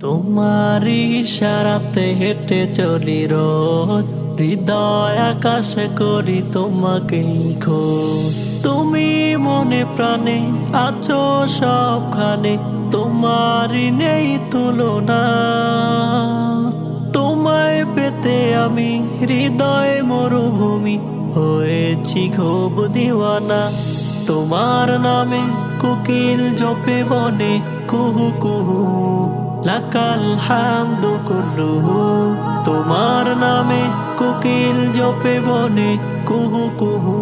তোমারই ইশারাতে হেঁটে চলি রোজ। হৃদয় আকাশে করি তোমাকেই খোঁজ। তুমি মনে প্রাণে আছো সবখানে, তোমারই নেই তুলনা। তোমায় পেতে আমি হৃদয় মরুভূমি, হয়েছি খুব দিওয়ানা। তোমার নামে কুকিল জপে বনে কুহু কুহু, লাকাল হামদু কুল্লুহু তোমার নামে কুকিল জপে বনে কুহু কুহু,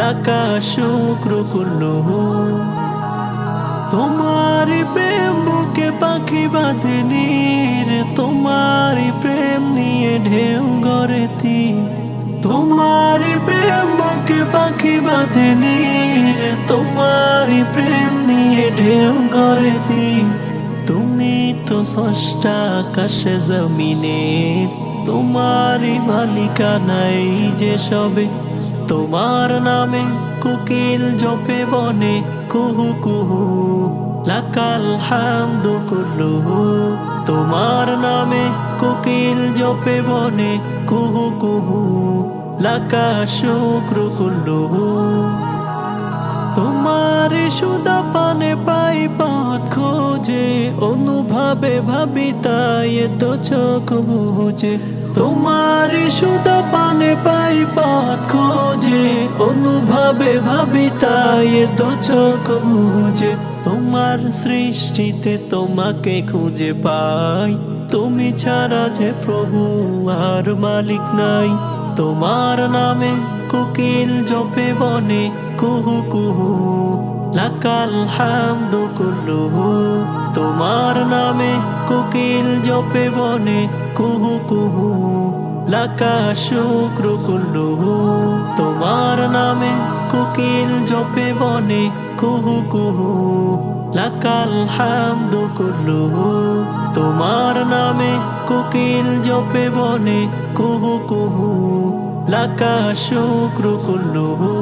লাকা শুক্র কুল্লুহু তোমারি প্রেম বুকে পাখি বাঁধে নীর, তোমার প্রেম নিয়ে ঢেউ গড়েতি তোমারি প্রেম বুকে পাখি বাঁধে নীর। তোমারি প্রেম নিয়ে ঢেউ গড়েতি তুমি তো ষষ্ঠা আকাশে জমিনের তোমারি মালিকা নাই যে সবে। তোমার নামে কুকিল জপে বনে, কুহু কুহু, লাকাল হামদু কুল্লুহু তোমার নামে কুকিল জপে বনে, কুহু কুহু, লাকা শুক্র কুল্লুহু তোমার সুদা পানে পাই পথ খোঁজে, অনুভাবে ভাবি তাই তো চোখ বুঝে। তোমার সুদা পানে পাই পথ খোঁজে, অনুভাবে ভাবি তাই তো চোখ বুঝে। তোমার সৃষ্টিতে তোমাকে খুঁজে পাই, তুমি ছাড়া যে প্রভু আর মালিক নাই। তোমার নামে কুকিল জপে বনে কুহু কুহু, লাকাল হামদু কুল্লুহু তোমার নামে কোকিল জপে বনে কুহু কুহু, লাকা শুক্র কুল্লুহু তোমার নামে কোকিল জপে বনে কুহু কুহু, লাকাল হামদু কুল্লুহু তোমার নামে কোকিল জপে বনে কুহু কুহু, লাকা শুক্র কুল্লুহু